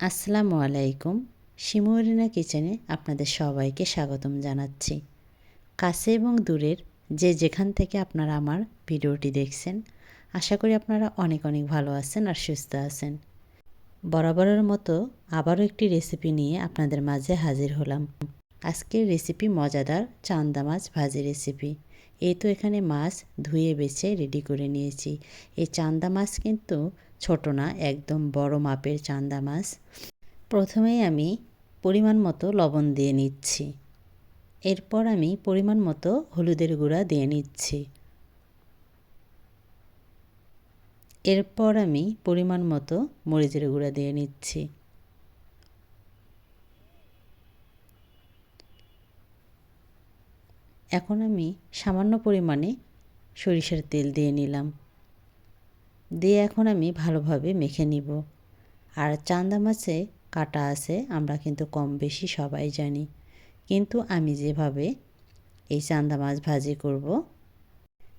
আসসালামু আলাইকুম। শিমুরিনা কিচেনে আপনাদের সবাইকে স্বাগতম জানাচ্ছি। কাছে এবং দূরের যে যেখান থেকে আপনারা আমার ভিডিওটি দেখছেন, আশা করি আপনারা অনেক অনেক ভালো আছেন আর সুস্থ আছেন। বরাবরের মতো আবারও একটি রেসিপি নিয়ে আপনাদের মাঝে হাজির হলাম। আজকের রেসিপি মজাদার চান্দা মাছ ভাজি রেসিপি। এই তো এখানে মাছ ধুয়ে, বেছে রেডি করে নিয়েছি। এই চান্দা মাছ কিন্তু ছোট না, একদম বড় মাপের চান্দা মাছ। প্রথমেই আমি পরিমাণ মতো লবণ দিয়ে নিচ্ছি। এরপর আমি পরিমাণ মতো হলুদের গুঁড়া দিয়ে নিচ্ছি। এরপর আমি পরিমাণ মতো মরিচের গুঁড়া দিয়ে নিচ্ছি। এখন আমি সামান্য পরিমাণে সরিষার তেল দিয়ে নিলাম। দিয়ে এখন আমি ভালোভাবে মেখে নিব। আর চান্দা মাছে কাটা আছে, আমরা কিন্তু কম বেশি সবাই জানি। কিন্তু আমি যেভাবে এই চান্দা মাছ ভাজি করব,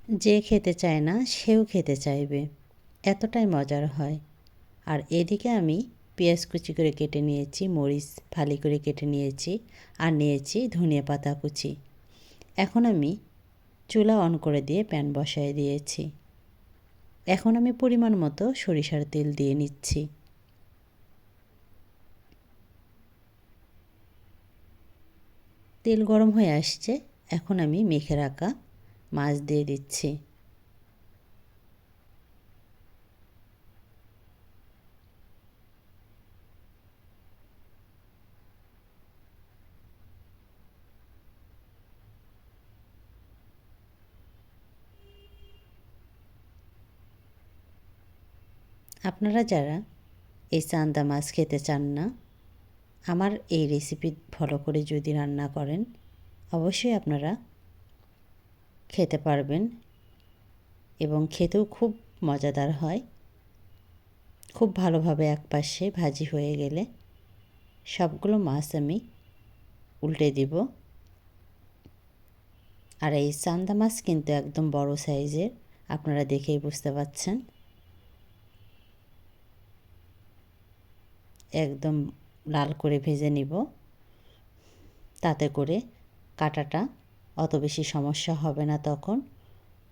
যে খেতে চায় না সেও খেতে চাইবে। এতটাই মজার হয়। আর এদিকে আমি পেঁয়াজ কুচি করে কেটে নিয়েছি, মরিচ ফালি করে কেটে নিয়েছি, আর নিয়েছি ধনিয়া পাতা কুচি। এখন আমি চুলা অন করে দিয়ে প্যান বসায় দিয়েছি। এখন আমি পরিমাণ মতো সরিষার তেল দিয়ে নিচ্ছি। তেল গরম হয়ে আসছে, এখন আমি মেখে রাখা মাছ দিয়ে দিচ্ছি। আপনারা যারা এই চান্দা মাছ খেতে চান না, আমার এই রেসিপি ফলো করে যদি রান্না করেন, অবশ্যই আপনারা খেতে পারবেন এবং খেতেও খুব মজাদার হয়। খুব ভালোভাবে এক পাশে ভাজি হয়ে গেলে সবগুলো মাছ আমি উল্টে দিব। আর এই চান্দা মাছ কিন্তু একদম বড় সাইজের আপনারা দেখেই বুঝতে পাচ্ছেন। একদম লাল করে ভেজে নিব। তাতে করে কাটাটা অত বেশি সমস্যা হবে না তখন।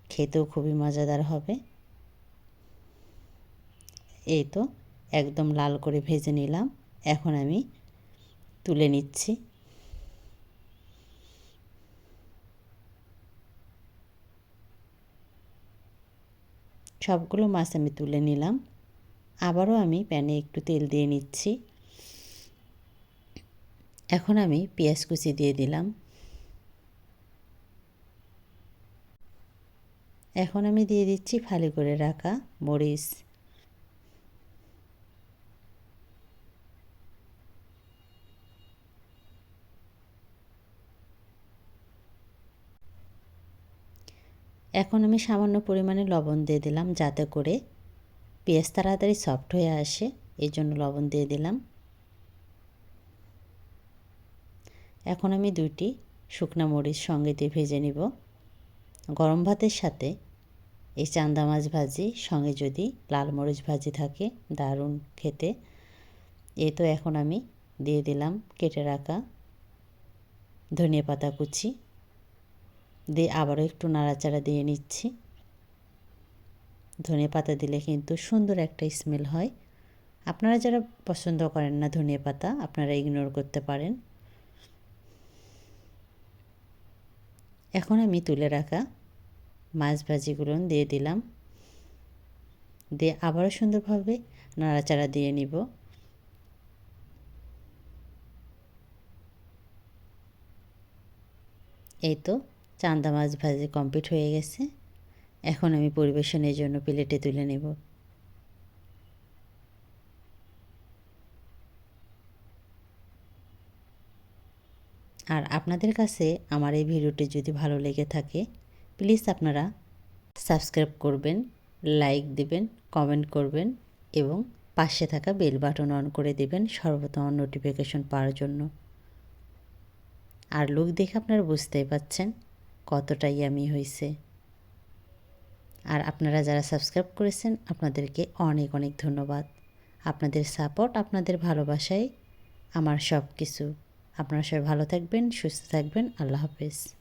খেতেও খুবই মজাদার হবে। এই তো একদম লাল করে ভেজে নিলাম। এখন আমি তুলে নিচ্ছি। সবগুলো মাছ আমি তুলে নিলাম। আবারও আমি প্যানে একটু তেল দিয়ে নিচ্ছি। এখন আমি পেঁয়াজ কুচি দিয়ে দিলাম। এখন আমি দিয়ে দিচ্ছি ফালি করে রাখা মরিচ। এখন আমি সামান্য পরিমাণে লবণ দিয়ে দিলাম যাতে করে পেঁয়াজ তাড়াতাড়ি সফট হয়ে আসে এই জন্য লবণ দিয়ে দিলাম। এখন আমি দুইটি শুকনো মরিচ সঙ্গে দিয়ে ভেজে নিব। গরম ভাতের সাথে এই চান্দা মাছ ভাজি সঙ্গে যদি লাল মরিচ ভাজি থাকে, দারুণ খেতে। এ তো এখন আমি দিয়ে দিলাম কেটে রাখা ধনিয়া পাতা কুচি। দিয়ে আবারও একটু নাড়াচাড়া দিয়ে নিচ্ছি। ধনিয়া পাতা দিলে কিন্তু সুন্দর একটা স্মেল হয়। আপনারা যারা পছন্দ করেন না ধনিয়া পাতা, আপনারা ইগনোর করতে পারেন। এখন আমি তুলে রাখা মাছ ভাজিগুলো দিয়ে দিলাম। দিয়ে আবারও সুন্দরভাবে নাড়াচাড়া দিয়ে নিব। এই তো চান্দা মাছ ভাজি কমপ্লিট হয়ে গেছে। এখন আমি পরিবেশনের জন্য প্লেটে তুলে নেব। আর আপনাদের কাছে আমার এই ভিডিওটি যদি ভালো লেগে থাকে, প্লিজ আপনারা সাবস্ক্রাইব করবেন, লাইক দেবেন, কমেন্ট করবেন এবং পাশে থাকা বেল বাটন অন করে দেবেন সর্বপ্রথম নোটিফিকেশন পাওয়ার জন্য। আর লোক দেখে আপনারা বুঝতেই পাচ্ছেন কতটাই আমি হয়েছে আর আপনারা যারা সাবস্ক্রাইব করেছেন, আপনাদেরকে অনেক অনেক ধন্যবাদ। আপনাদের সাপোর্ট আপনাদের ভালোবাসাই আমার সব কিছু আপনারা সবাই ভালো থাকবেন, সুস্থ থাকবেন। আল্লাহ হাফেজ।